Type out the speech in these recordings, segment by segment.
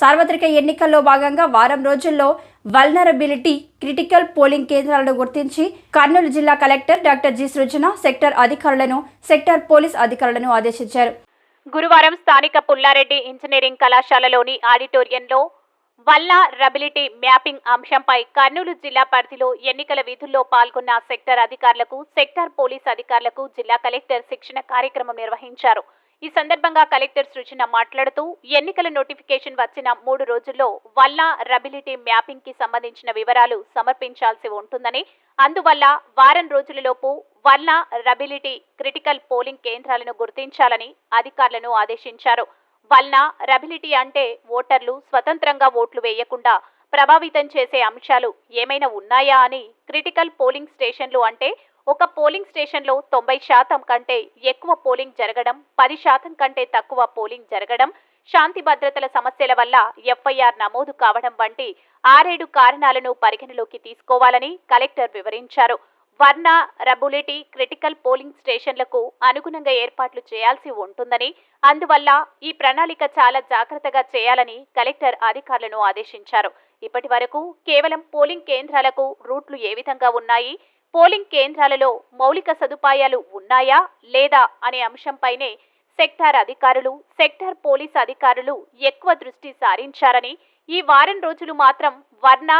సార్వత్రిక ఎన్నికల్లో భాగంగా వారం రోజుల్లో వల్నరబిలిటీ క్రిటికల్ పోలింగ్ కేంద్రాలను గుర్తించి కర్నూలు జిల్లా collector doctor G Srujana sector అధికారులను సెక్టర్ పోలీస్ అధికారులను ఆదేశించారు. గురువారం స్థానిక పుల్లారెడ్డి ఇంజనీరింగ్ కళాశాలలోని ఆడిటోరియంలో వల్లా రబిలిటీ మ్యాపింగ్ అంశంపై కర్నూలు జిల్లా పరిధిలో ఎన్నికల విధుల్లో పాల్గొన్న సెక్టర్ అధికారులకు సెక్టర్ పోలీస్ అధికారులకు జిల్లా కలెక్టర్ శిక్షణ కార్యక్రమం నిర్వహించారు. ఈ సందర్భంగా కలెక్టర్ సృజన మాట్లాడుతూ ఎన్నికల నోటిఫికేషన్ వచ్చిన మూడు రోజుల్లో వల్లా రబిలిటీ మ్యాపింగ్కి సంబంధించిన వివరాలు సమర్పించాల్సి ఉంటుందని అందువల్ల వారం రోజులలోపు వల్లా రబిలిటీ క్రిటికల్ పోలింగ్ కేంద్రాలను గుర్తించాలని అధికారులను ఆదేశించారు. వల్లా రబిలిటీ అంటే ఓటర్లు స్వతంత్రంగా ఓట్లు వేయకుండా ప్రభావితం చేసే అంశాలు ఏమైనా ఉన్నాయా అని క్రిటికల్ పోలింగ్ స్టేషన్లు అంటే ఒక పోలింగ్ స్టేషన్లో తొంభై శాతం కంటే ఎక్కువ పోలింగ్ జరగడం పది శాతం కంటే తక్కువ పోలింగ్ జరగడం శాంతి భద్రతల సమస్యల వల్ల ఎఫ్ఐఆర్ నమోదు కావడం వంటి ఆరేడు కారణాలను పరిగణలోకి తీసుకోవాలని కలెక్టర్ వివరించారు. వర్ణ రబులిటీ క్రిటికల్ పోలింగ్ స్టేషన్లకు అనుగుణంగా ఏర్పాట్లు చేయాల్సి ఉంటుందని అందువల్ల ఈ ప్రణాళిక చాలా జాగ్రత్తగా చేయాలని కలెక్టర్ అధికారులను ఆదేశించారు. ఇప్పటి వరకు కేవలం పోలింగ్ కేంద్రాలకు రూట్లు ఏ విధంగా ఉన్నాయి పోలింగ్ కేంద్రాలలో మౌలిక సదుపాయాలు ఉన్నాయా లేదా అనే అంశంపైనే సెక్టార్ అధికారులు సెక్టార్ పోలీస్ అధికారులు ఎక్కువ దృష్టి సారించారని ఈ వారం రోజులు మాత్రం వర్ణ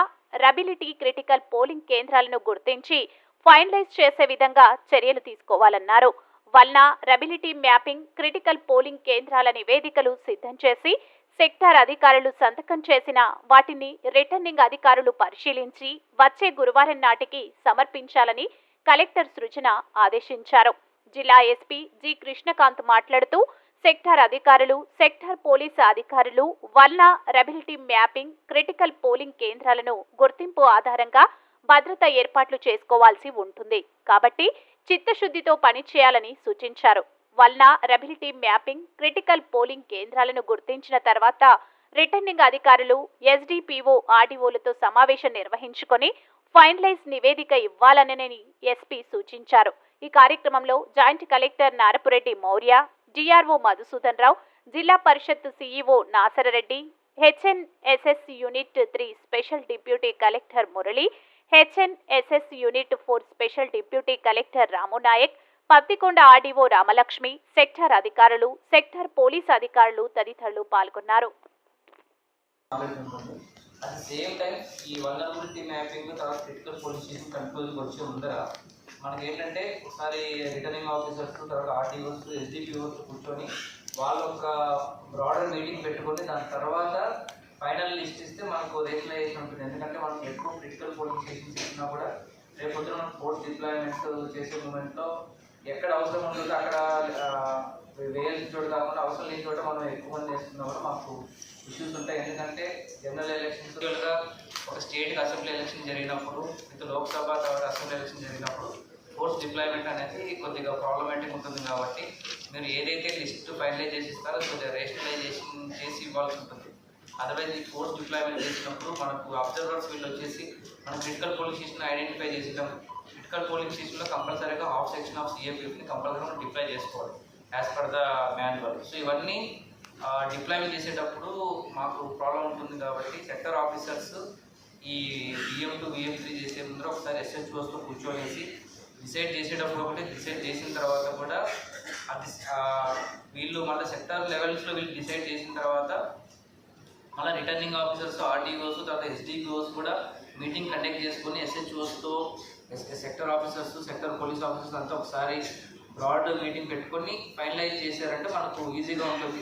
రబిలిటీ క్రిటికల్ పోలింగ్ కేంద్రాలను గుర్తించి ఫైనలైజ్ చేసే విధంగా చర్యలు తీసుకోవాలన్నారు. Vulnerability mapping critical polling కేంద్రాల నివేదికలు సిద్ధం చేసి సెక్టార్ అధికారులు సంతకం చేసిన వాటిని రిటర్నింగ్ అధికారులు పరిశీలించి వచ్చే గురువారం నాటికి సమర్పించాలని కలెక్టర్ సృజన ఆదేశించారు. జిల్లా ఎస్పీ జి కృష్ణకాంత్ మాట్లాడుతూ సెక్టార్ అధికారులు సెక్టార్ పోలీసు అధికారులు వల్ల రెబిలిటీ మ్యాపింగ్ క్రిటికల్ పోలింగ్ కేంద్రాలను గుర్తింపు ఆధారంగా భద్రత ఏర్పాట్లు చేసుకోవాల్సి ఉంటుంది. కాబట్టి చిత్తశుద్ధితో పనిచేయాలని సూచించారు. వలన రెబిలిటీ మ్యాపింగ్ క్రిటికల్ పోలింగ్ కేంద్రాలను గుర్తించిన తర్వాత రిటర్నింగ్ అధికారులు ఎస్డిపిఓ ఆర్డీఓలతో సమావేశం నిర్వహించుకొని ఫైనలైజ్ నివేదిక ఇవ్వాలనని ఎస్పీ సూచించారు. ఈ కార్యక్రమంలో joint collector Narapureddy Maurya DRO Madhusudan Rao Zilla Parishad CEO Nasarareddy HNSS unit three special deputy collector Murali HNSS unit four special deputy collector Ramunayak Pattikonda RDO Ramalakshmi sector అధికారులు sector police అధికారులు తదితరులు పాల్గొన్నారు. At same time ఈ vulnerability mapping తర్వాత critical position కంట్రోల్కి వచ్చే ముందర మనకి ఏంటంటే ఒకసారి రిటర్నింగ్ ఆఫీసర్స్ తర్వాత ఆర్టీఓస్ ఎస్డిపిఓస్ కూర్చొని వాళ్ళ ఒక బ్రాడర్ మీటింగ్ పెట్టుకొని దాని తర్వాత ఫైనల్ లిస్ట్ ఇస్తే మనకు రేషనలైజేషన్ ఉంటుంది. ఎందుకంటే మనం ఎక్కువ క్రిటికల్ పోలింగ్ స్టేషన్స్ ఇచ్చినా కూడా రేపు పొద్దున మనం ఫోర్స్ డిప్లాయ్మెంట్ చేసే మూమెంట్లో ఎక్కడ అవసరం ఉంటుందో అక్కడ ఆ, వేయాల్సిన కాకుండా అవసరం లేని చోట మనం ఎక్కువ మంది వేసుకున్నా వల్ల మాకు ఇష్యూస్ ఉంటాయి. ఎందుకంటే జనరల్ ఎలక్షన్స్ ఒక స్టేట్కి అసెంబ్లీ ఎలక్షన్ జరిగినప్పుడు విత్ లోక్సభ తర్వాత అసెంబ్లీ ఎలక్షన్ జరిగినప్పుడు ఫోర్స్ డిప్లాయ్మెంట్ అనేది కొద్దిగా ప్రాబ్లమాటిక్ ఉంటుంది కాబట్టి మీరు ఏదైతే లిస్ట్ ఫైనలైజ్ చేసి ఇస్తారో కొద్దిగా రేషనలైజేషన్ చేసి ఇవ్వాల్సి ఉంటుంది. అదర్వైజ్ ఈ ఫోర్స్ డిప్లాయ్మెంట్ చేసినప్పుడు మనకు అబ్జర్వర్స్ వీళ్ళు వచ్చేసి మనం క్రిటికల్ పోలింగ్ స్టేషన్ ఐడెంటిఫై చేసినాం క్రిటికల్ పోలింగ్ స్టేషన్లో కంపల్సరీగా హాఫ్ సెక్షన్ ఆఫ్ సిఎఫ్ని కంపల్సరీగా మనం డిప్లై చేసుకోవాలి as per the manual so ఇవన్నీ డిప్లాయ్మెంట్ చేసేటప్పుడు మాకు ప్రాబ్లం ఉంటుంది కాబట్టి సెక్టర్ ఆఫీసర్స్ ఈ బిఎం టు బిఎం త్రీ చేసే ముందర ఒకసారి ఎస్హెచ్ఓస్తో కూర్చోనేసి డిసైడ్ చేసేటప్పుడు ఒకటి డిసైడ్ చేసిన తర్వాత కూడా అది వీళ్ళు మళ్ళీ సెక్టర్ లెవెల్స్లో వీళ్ళు డిసైడ్ చేసిన తర్వాత మళ్ళీ రిటర్నింగ్ ఆఫీసర్స్ ఆర్టీఓస్ తర్వాత ఎస్డిఓస్ కూడా మీటింగ్ కండక్ట్ చేసుకొని ఎస్హెచ్ఓస్తో sector officers sector police officers అంతా ఒకసారి బ్రాడ్ మీటింగ్ పెట్టుకొని ఫైనలైజ్ చేశారంటే మనకు ఈజీగా ఉంటుంది.